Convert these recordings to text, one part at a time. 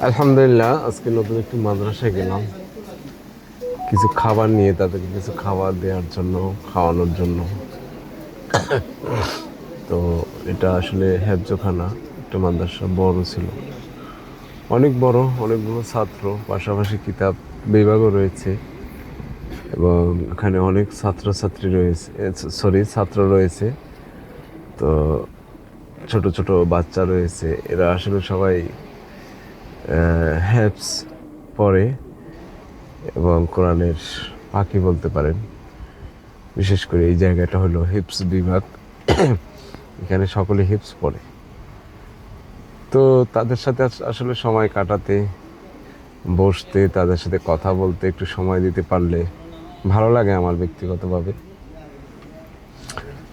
আলহামদুলিল্লাহ, আজকে নতুন একটি মাদ্রাসায় গেলাম। কিছু খাবার নিয়ে, তাদেরকে কিছু খাবার দেওয়ার জন্য, খাওয়ানোর জন্য। তো এটা আসলে হেফজোখানা, একটা মাদ্রাসা বড় ছিল। অনেক বড়, অনেকগুলো ছাত্র, পাশাপাশি কিতাব বিভাগও রয়েছে। এবং এখানে অনেক ছাত্রছাত্রী রয়েছে সরি, ছাত্র রয়েছে। তো ছোট ছোট বাচ্চা রয়েছে, এরা আসলে সবাই হ্যাপস পড়ে এবং কোরআনের পাখি বলতে পারেন। বিশেষ করে এই জায়গাটা হলো হিপস বিভাগ। এখানে সকলে হিপস পড়ে। তো তাদের সাথে আসলে সময় কাটাতে, বসতে, তাদের সাথে কথা বলতে, একটু সময় দিতে পারলে ভালো লাগে আমার ব্যক্তিগতভাবে।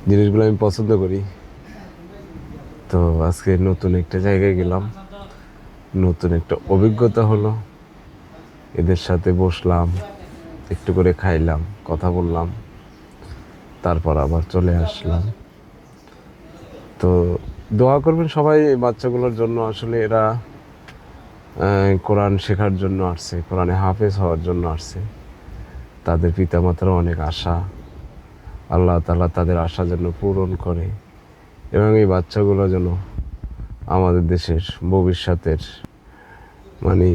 জিনিসগুলো আমি পছন্দ করি। তো আজকে নতুন একটা জায়গায় গেলাম। নতুন একটা অভিজ্ঞতা হলো। এদের সাথে বসলাম, একটু করে খাইলাম, কথা বললাম, তারপর আবার চলে আসলাম। তো দোয়া করবেন সবাই বাচ্চাগুলোর জন্য আসলে এরা কোরআন শেখার জন্য আসছে, কোরআনে হাফেজ হওয়ার জন্য আসছে। তাদের পিতামাতারও অনেক আশা। আল্লাহ তালা তাদের আশা যেন পূরণ করে এবং এই বাচ্চাগুলো যেন আমাদের দেশের ভবিষ্যতের মানে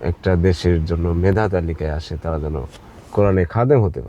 একটা দেশের জন্য মেধা তালিকায় আসে, তারা যেন কোরআনে খাদেম হতে পারে।